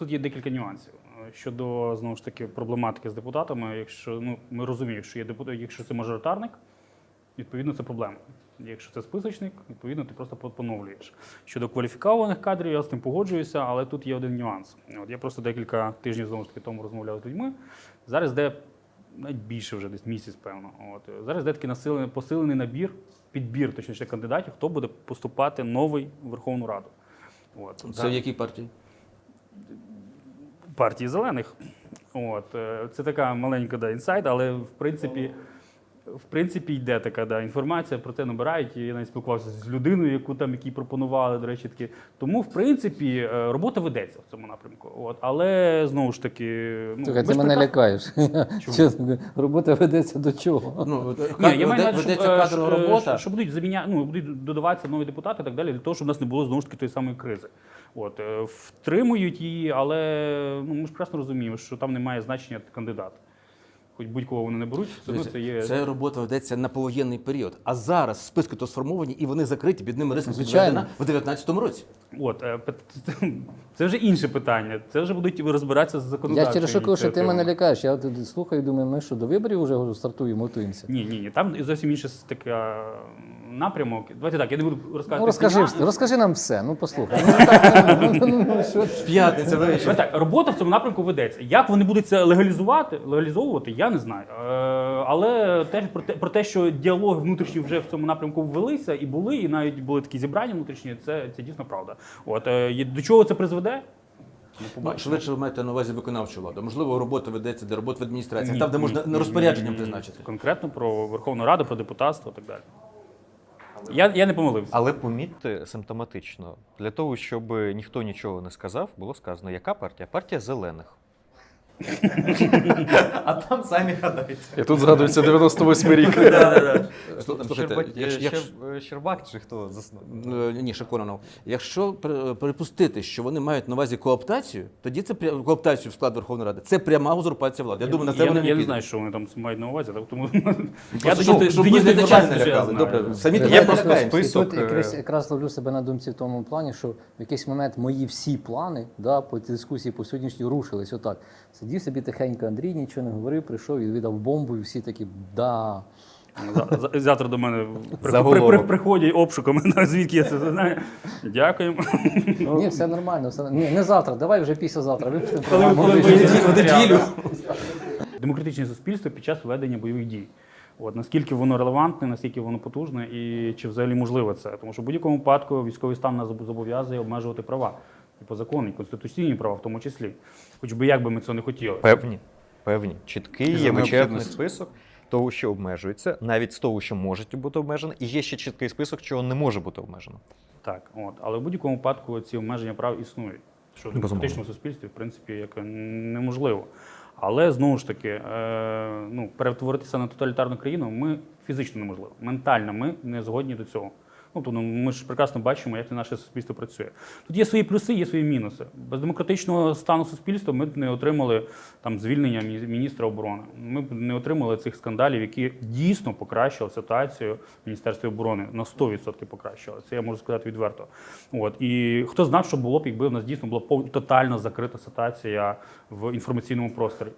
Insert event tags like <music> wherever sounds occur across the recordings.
Тут є декілька нюансів. Е, Щодо знову ж таки проблематики з депутатами, якщо ну ми розуміємо, що є депутат, якщо це мажоритарник, відповідно це проблема. Якщо це списочник, відповідно ти просто поновлюєш. Щодо кваліфікованих кадрів, я з тим погоджуюся, але тут є один нюанс. От я просто декілька тижнів знову ж таки тому розмовляв з людьми. Зараз де навіть більше вже десь місяць, певно. От зараз де такий насилений посилений набір, підбір точніше кандидатів, хто буде поступати новий в Верховну Раду. От Це в якій партії? Партії зелених. От е, це така маленька да, інсайд, але в принципі. В принципі, йде така да, інформація про це набирають. Я навіть спілкувався з людиною, яку там які пропонували, до речі, такі. Тому, в принципі, е, робота ведеться в цьому напрямку. От, але знову ж таки, ну Слухай, ти мене лякаєш. Таке? Робота ведеться до чого? Ну, Ні, я маю ведеться е, кадрова робота. Що будуть заміня... ну, будуть додаватися нові депутати і так далі, для того, щоб у нас не було знову ж таки тої самої кризи. От е, втримують її, але ну ми ж прекрасно розуміємо, що там немає значення кандидата. Хоч будь-кого вони не беруть, все одно це є. Це робота ведеться на повоєнний період. А зараз списки то сформовані і вони закриті під ними рисом Звичайно. в 19-му році. От е, пит- <laughs> це вже інше питання. Це вже будуть розбиратися з законодавчою Я через що кажу, що ти ініціативою. мене лякаєш. Я слухаю, думаю, ми що до виборів вже стартуємо, готуємося. Ні, ні, ні. Там зовсім інший така напрямок. Давайте так, я не буду розказувати. Ну розкажи, всіма. розкажи нам все. Ну послухай. <laughs> Ну, так, ну, ну, ну, що. П'ятниця Давайте так, робота в цьому напрямку ведеться. Як вони будуть це легалізувати, легалізовувати, я не знаю. Е, але теж про те, про те, що діалоги внутрішні вже в цьому напрямку ввелися і були, і навіть були такі зібрання внутрішні, це, це дійсно правда. От е, до чого це призведе? Ну, швидше ви маєте на увазі виконавчу владу. Можливо, робота ведеться де робота в адміністрації, Ні, там, де ні, можна ні, на розпорядженням ні, ні, ні. призначити. Конкретно про Верховну Раду, про депутатство і так далі. Я, я не помилився. Але помітьте симптоматично, для того, щоб ніхто нічого не сказав, було сказано, яка партія? Партія зелених. А там самі гадайте. І тут згадується 98 рік. Да, да, Щерб- Щербак чи хто заснув? Е, Ні, Шакуранов. Якщо припустити, що вони мають на увазі кооптацію, тоді це кооптацію в склад Верховної Ради. Це пряма узурпація влади. Я думаю, на це я, вони не- я не знаю, що вони там мають на увазі, так тому Я розкаємося. і список, тут якраз, е, якраз ловлю себе на думці в тому плані, що в якийсь момент мої всі плани да, по дискусії по сьогоднішній рушились. Отак. Сидів собі тихенько Андрій, нічого не говорив, прийшов і віддав бомбу, і всі такі да. За- за- Завтра до мене при, при, при, приходять обшуками, <laughs> звідки я це знаю. Дякуємо. Ні, все нормально, все ні, не завтра, давай вже післязавтра. Неділю. Демократичне суспільство під час ведення бойових дій. От наскільки воно релевантне, наскільки воно потужне, і чи взагалі можливо це? Тому що в будь-якому випадку військовий стан нас зобов'язує обмежувати права і по закону, і конституційні права в тому числі. Хоч би як би ми цього не хотіли. Певні, певні. Чіткий є вичерпний список того, що обмежується, навіть з того, що може бути обмежено, і є ще чіткий список, чого не може бути обмежено. Так, от. Але в будь-якому випадку ці обмеження прав існують. Що в демократичному суспільстві, в принципі, як неможливо. Але знову ж таки, е, ну, перетворитися на тоталітарну країну ми фізично неможливо. Ментально ми не згодні до цього. Ну, тобто, ми ж прекрасно бачимо, як наше суспільство працює. Тут є свої плюси, є свої мінуси. Без демократичного стану суспільства ми б не отримали там звільнення міністра оборони. Ми б не отримали цих скандалів, які дійсно покращили ситуацію в Міністерстві оборони на 100% покращили. Це я можу сказати відверто. От і хто знав, що було б, якби в нас дійсно була тотально закрита ситуація в інформаційному просторі.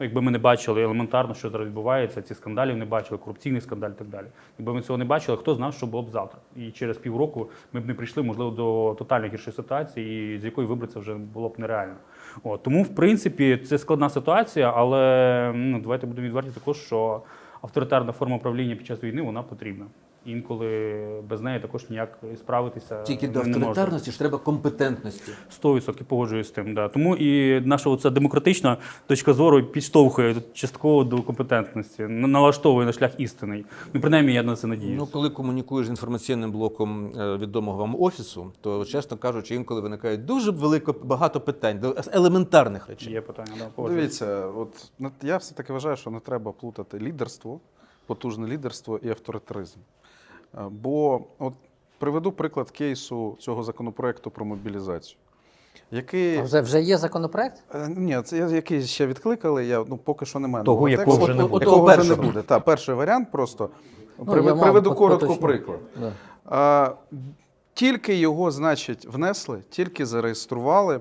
Ну, Якби ми не бачили елементарно, що зараз відбувається, ці скандалів не бачили, корупційний скандаль і так далі. Якби ми цього не бачили, хто знав, що було б завтра. І через півроку ми б не прийшли, можливо, до тотально гіршої ситуації, з якої вибратися вже було б нереально. От, тому, в принципі, це складна ситуація, але ну, давайте будемо відверті також, що авторитарна форма управління під час війни вона потрібна. Інколи без неї також ніяк справитися Тільки до не можна. авторитарності ж треба компетентності. 100% погоджуюсь з тим. Да. Тому і наша оця демократична точка зору підштовхує частково до компетентності, на- налаштовує на шлях істинний. Ну, принаймні, я на це надіюсь. Ну, коли комунікуєш з інформаційним блоком е, відомого вам офісу, то чесно кажучи, інколи виникає дуже велико багато питань до елементарних речей. Є питання, да, погоджуюсь. Дивіться, от ну, я все-таки вважаю, що не треба плутати лідерство, потужне лідерство і авторитаризм. Бо от приведу приклад кейсу цього законопроекту про мобілізацію. Який А вже, вже є законопроект? Е, Ні, це я- який ще відкликали. Я ну поки що немає Того, якого вже не буде. якого вже не буде. Так, перший варіант просто Ну, Приве- приведу пот- коротко приклад. Да. А, тільки його, значить, внесли, тільки зареєстрували.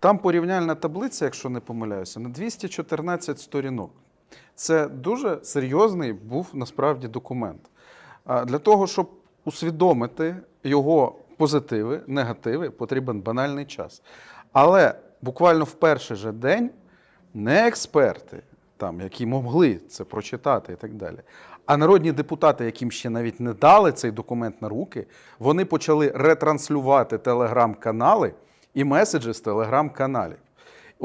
Там порівняльна таблиця, якщо не помиляюся, на 214 сторінок. Це дуже серйозний був насправді документ. Для того, щоб усвідомити його позитиви, негативи, потрібен банальний час. Але буквально в перший же день не експерти, там, які могли це прочитати і так далі, а народні депутати, яким ще навіть не дали цей документ на руки, вони почали ретранслювати телеграм-канали і меседжі з телеграм-каналів.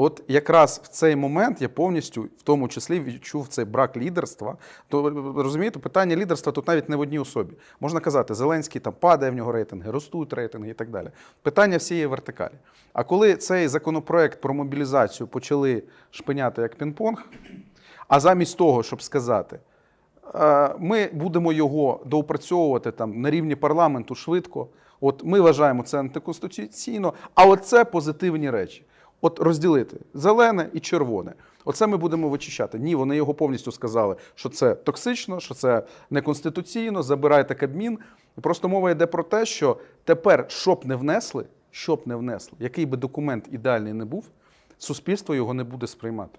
От якраз в цей момент я повністю, в тому числі, відчув цей брак лідерства. То розумієте, питання лідерства тут навіть не в одній особі. Можна казати, Зеленський там падає в нього рейтинги, ростуть рейтинги і так далі. Питання всієї вертикалі. А коли цей законопроект про мобілізацію почали шпиняти як пінг-понг, а замість того, щоб сказати, Е, Ми будемо його доопрацьовувати там на рівні парламенту швидко. От ми вважаємо це антиконституційно, а от це позитивні речі. От розділити зелене і червоне. Оце ми будемо вичищати. Ні, вони його повністю сказали, що це токсично, що це неконституційно, забирайте Кабмін. Просто мова йде про те, що тепер, щоб не внесли, щоб не внесли, який би документ ідеальний не був, суспільство його не буде сприймати.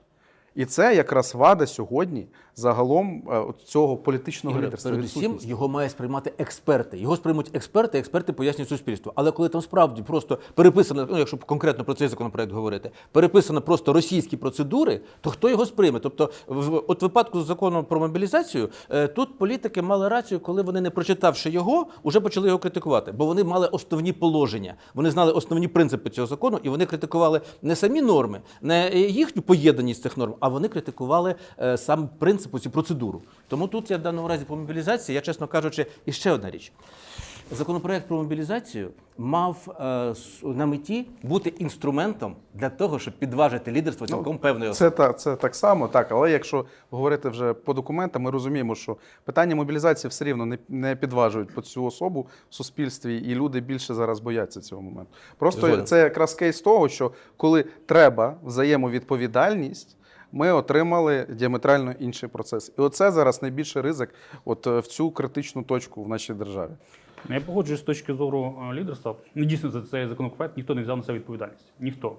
І це якраз вада сьогодні загалом е, цього політичного лідерства. передусім його має сприймати експерти. Його сприймуть експерти, експерти пояснюють суспільству. Але коли там справді просто переписано, ну якщо конкретно про цей законопроект говорити, переписано просто російські процедури, то хто його сприйме? Тобто, в от випадку з законом про мобілізацію, е, тут політики мали рацію, коли вони, не прочитавши його, вже почали його критикувати, бо вони мали основні положення, вони знали основні принципи цього закону, і вони критикували не самі норми, не їхню поєднаність цих норм, а вони критикували е, сам принцип, цю процедуру. Тому тут я в даному разі по мобілізації, я чесно кажучи, і ще одна річ. Законопроект про мобілізацію мав е, на меті бути інструментом для того, щоб підважити лідерство цілком певної особи. Це, та, це так само, так. Але якщо говорити вже по документам, ми розуміємо, що питання мобілізації все рівно не, не підважують по цю особу в суспільстві, і люди більше зараз бояться цього моменту. Просто Згоден. це якраз кейс того, що коли треба взаємовідповідальність. Ми отримали діаметрально інший процес. І оце зараз найбільший ризик от е, в цю критичну точку в нашій державі. Ну, Я погоджуюсь з точки зору е, лідерства. Ну, дійсно, за цей законопроект ніхто не взяв на себе відповідальність. Ніхто.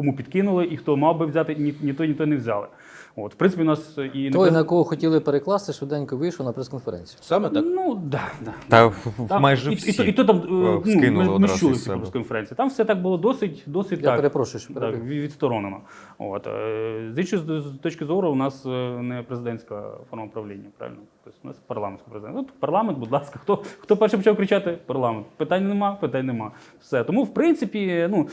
Кому підкинули, і хто мав би взяти, ні, ні то, ні то не взяли. От, в принципі, у нас і Той, на кого хотіли перекласти, швиденько вийшов на прес-конференцію. Саме так. Ну, да, да. Та Там, майже і, всі і, то, і то там е, е, ну, ми, ми одразу чули із себе. прес-конференції. Там все так було досить, досить Я так. перепрошую, що Так, відсторонено. От. е, З іншої з- з точки зору, у нас не президентська форма правління, правильно? Тобто у нас парламентська президент. От парламент, будь ласка, хто, хто перший почав кричати? Парламент. Питань нема, питань нема. Все. Тому, в принципі, ну.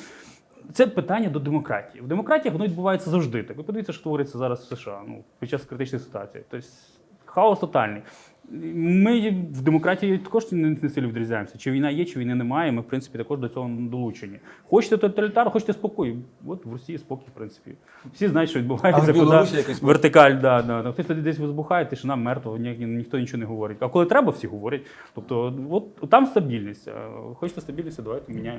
Це питання до демократії. В демократіях воно відбувається завжди. Так ви подивіться, що твориться зараз в США ну, під час критичної ситуації. Тобто хаос тотальний. Ми в демократії також не, не сильно відрізняємося. Чи війна є, чи війни немає. Ми, в принципі, також до цього долучені. Хочете тоталітар, хочете спокою. От в Росії спокій, в принципі. Всі знають, що відбувається, А куди вертикаль, да, да. Хтось десь вибухає, тишина мертва, ні, ні- ніхто нічого не говорить. А коли треба, всі говорять. Тобто, от там стабільність. Хочете стабільність, давайте міняємо.